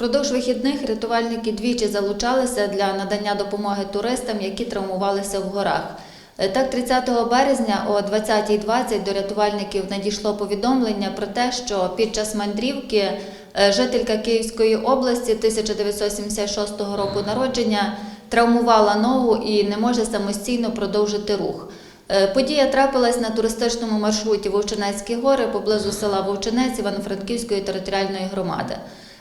Впродовж вихідних рятувальники двічі залучалися для надання допомоги туристам, які травмувалися в горах. Е, Так, 30 березня о 20.20 до рятувальників надійшло повідомлення про те, що під час мандрівки е, жителька Київської області 1976 року народження травмувала ногу і не може самостійно продовжити рух. Е, Подія трапилась на туристичному маршруті Вовчинецькі гори поблизу села Вовчинець Івано-Франківської територіальної громади.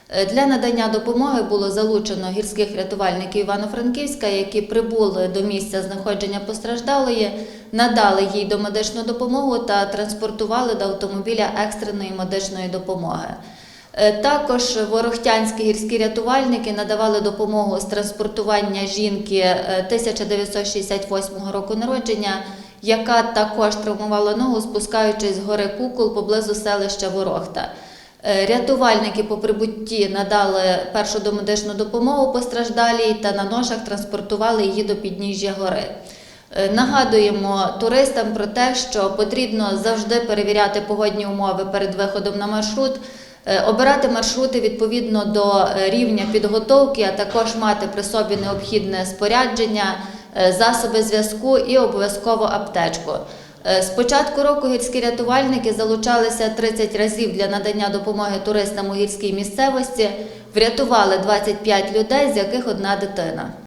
Е, Для надання допомоги було залучено гірських рятувальників Івано-Франківська, які прибули до місця знаходження постраждалої, надали їй домедичну допомогу та транспортували до автомобіля екстреної медичної допомоги. Е, Також ворохтянські гірські рятувальники надавали допомогу з транспортування жінки е, 1968 року народження, яка також травмувала ногу, спускаючись з гори Кукол поблизу селища Ворохта. Е, Рятувальники по прибутті надали першу домедичну допомогу постраждалій та на ношах транспортували її до підніжжя гори. Е, Нагадуємо туристам про те, що потрібно завжди перевіряти погодні умови перед виходом на маршрут, е, обирати маршрути відповідно до рівня підготовки, а також мати при собі необхідне спорядження, засоби зв'язку і обов'язково аптечку. Е, З початку року гірські рятувальники залучалися 30 разів для надання допомоги туристам у гірській місцевості, врятували 25 людей, з яких одна дитина.